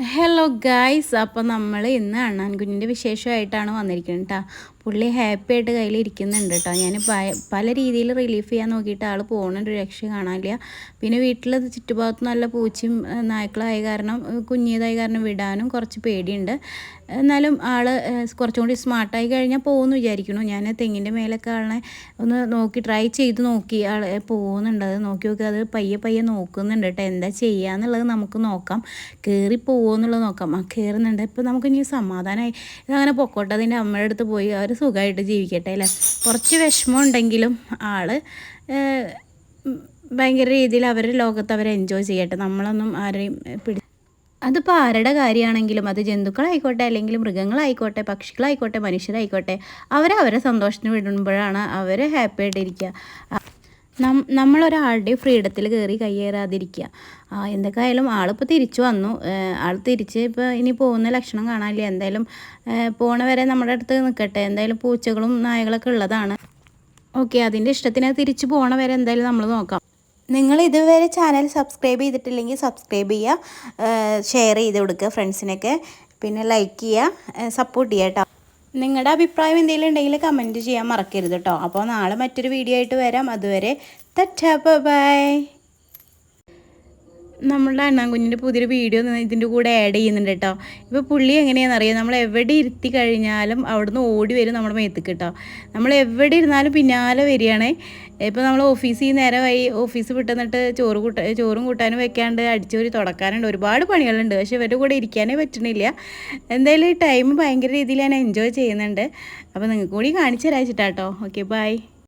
Hello guys അപ്പോൾ നമ്മൾ ഇന്ന് അണ്ണാൻ കുഞ്ഞിന്റെ വിശേഷമായിട്ടാണ് വന്നിരിക്കുന്നത് കേട്ടോ പുള്ളി ഹാപ്പി ആയിട്ട് കയ്യിൽ ഇരിക്കുന്നുണ്ട് കേട്ടോ ഞാൻ പല രീതിയിൽ റിലീഫ് ചെയ്യാൻ നോക്കിയിട്ട് ആൾ പോകുന്നുണ്ട് രക്ഷ കാണാനില്ല. പിന്നെ വീട്ടിൽ ചുറ്റുഭാഗത്ത് നല്ല പൂച്ചയും നായ്ക്കളായ കാരണം കുഞ്ഞിയതായ കാരണം വിടാനും കുറച്ച് പേടിയുണ്ട്. എന്നാലും ആൾ കുറച്ചും കൂടി സ്മാർട്ടായി കഴിഞ്ഞാൽ പോകുമെന്ന് വിചാരിക്കുന്നു. ഞാൻ തെങ്ങിന്റെ മേലൊക്കെ ആളെ ഒന്ന് നോക്കി ട്രൈ ചെയ്ത് നോക്കി ആൾ പോകുന്നുണ്ട് അത് നോക്കി നോക്കി അത് പയ്യെ പയ്യെ നോക്കുന്നുണ്ട് കേട്ടോ എന്താ ചെയ്യാന്നുള്ളത് നമുക്ക് നോക്കാം. കയറി പോകുമെന്നുള്ളത് നോക്കാം. ആ കയറുന്നുണ്ട് നമുക്ക് ഇനി സമാധാനമായി ഇതങ്ങനെ പൊക്കോട്ടെ. അതിന്റെ അമ്മയുടെ അടുത്ത് പോയി അവർ സുഖമായിട്ട് ജീവിക്കട്ടെ അല്ലേ? കുറച്ച് വിഷമം ഉണ്ടെങ്കിലും ആൾ ഭയങ്കര രീതിയിൽ അവരുടെ ലോകത്ത് അവർ എൻജോയ് ചെയ്യട്ടെ. നമ്മളൊന്നും ആരെയും പിടി അതിപ്പോൾ ആരുടെ കാര്യമാണെങ്കിലും അത് ജന്തുക്കളായിക്കോട്ടെ അല്ലെങ്കിൽ മൃഗങ്ങളായിക്കോട്ടെ പക്ഷികളായിക്കോട്ടെ മനുഷ്യരായിക്കോട്ടെ അവരെ സന്തോഷത്തിന് വിടുമ്പോഴാണ് അവർ ഹാപ്പി ആയിട്ടിരിക്കുക നമ്മളൊരാളുടെ ഫ്രീഡത്തിൽ കയറി കയ്യേറാതിരിക്കുക. ആ, എന്തൊക്കെയായാലും ആളിപ്പോൾ തിരിച്ചു വന്നു. ആൾ തിരിച്ച് ഇപ്പോൾ ഇനി പോകുന്ന ലക്ഷണം കാണാനില്ല. എന്തായാലും പോണ വരെ നമ്മുടെ അടുത്ത് നിൽക്കട്ടെ എന്തായാലും പൂച്ചകളും നായകളൊക്കെ ഉള്ളതാണ്. ഓക്കെ അതിന്റെ ഇഷ്ടത്തിന് തിരിച്ചു പോണ വരെ എന്തായാലും നമ്മൾ നോക്കാം. നിങ്ങൾ ഇതുവരെ ചാനൽ സബ്സ്ക്രൈബ് ചെയ്തിട്ടില്ലെങ്കിൽ സബ്സ്ക്രൈബ് ചെയ്യുക. ഷെയർ ചെയ്ത് കൊടുക്കുക ഫ്രണ്ട്സിനൊക്കെ. പിന്നെ ലൈക്ക് ചെയ്യുക. സപ്പോർട്ട് ചെയ്യുക കേട്ടോ. നിങ്ങളുടെ അഭിപ്രായം എന്തെങ്കിലും ഉണ്ടെങ്കിൽ കമന്റ് ചെയ്യാൻ മറക്കരുത് കേട്ടോ അപ്പോൾ നാളെ മറ്റൊരു വീഡിയോ ആയിട്ട് വരാം. അതുവരെ തറ്റാ ബൈ. നമ്മളുടെ അണ്ണാൻകുഞ്ഞിന്റെ പുതിയൊരു വീഡിയോ ഇതിന്റെ കൂടെ ആഡ് ചെയ്യുന്നുണ്ട് കേട്ടോ ഇപ്പോൾ പുള്ളി എങ്ങനെയാണെന്ന് അറിയാം? നമ്മൾ എവിടെ ഇരുത്തി കഴിഞ്ഞാലും അവിടുന്ന് ഓടി വരും നമ്മുടെ മേത്തേക്ക് കേട്ടോ നമ്മൾ എവിടെ ഇരുന്നാലും പിന്നാലെ വരികയാണേ. ഇപ്പോൾ നമ്മൾ ഓഫീസിൽ നേരമായി ഓഫീസ് വിട്ടുന്നിട്ട് ചോറ് കൂട്ട ചോറും കൂട്ടാനും വെക്കാണ്ട് അടിച്ചോരി തുടക്കാനുണ്ട്. ഒരുപാട് പണികളുണ്ട്. പക്ഷെ ഇവരുടെ കൂടെ ഇരിക്കാനേ പറ്റണില്ല. എന്തായാലും ഈ ടൈം ഭയങ്കര രീതിയിൽ ഞാൻ എൻജോയ് ചെയ്യുന്നുണ്ട്. അപ്പോൾ നിങ്ങൾക്ക് കൂടി കാണിച്ചു തരാച്ചിട്ടാട്ടോ ഓക്കെ ബൈ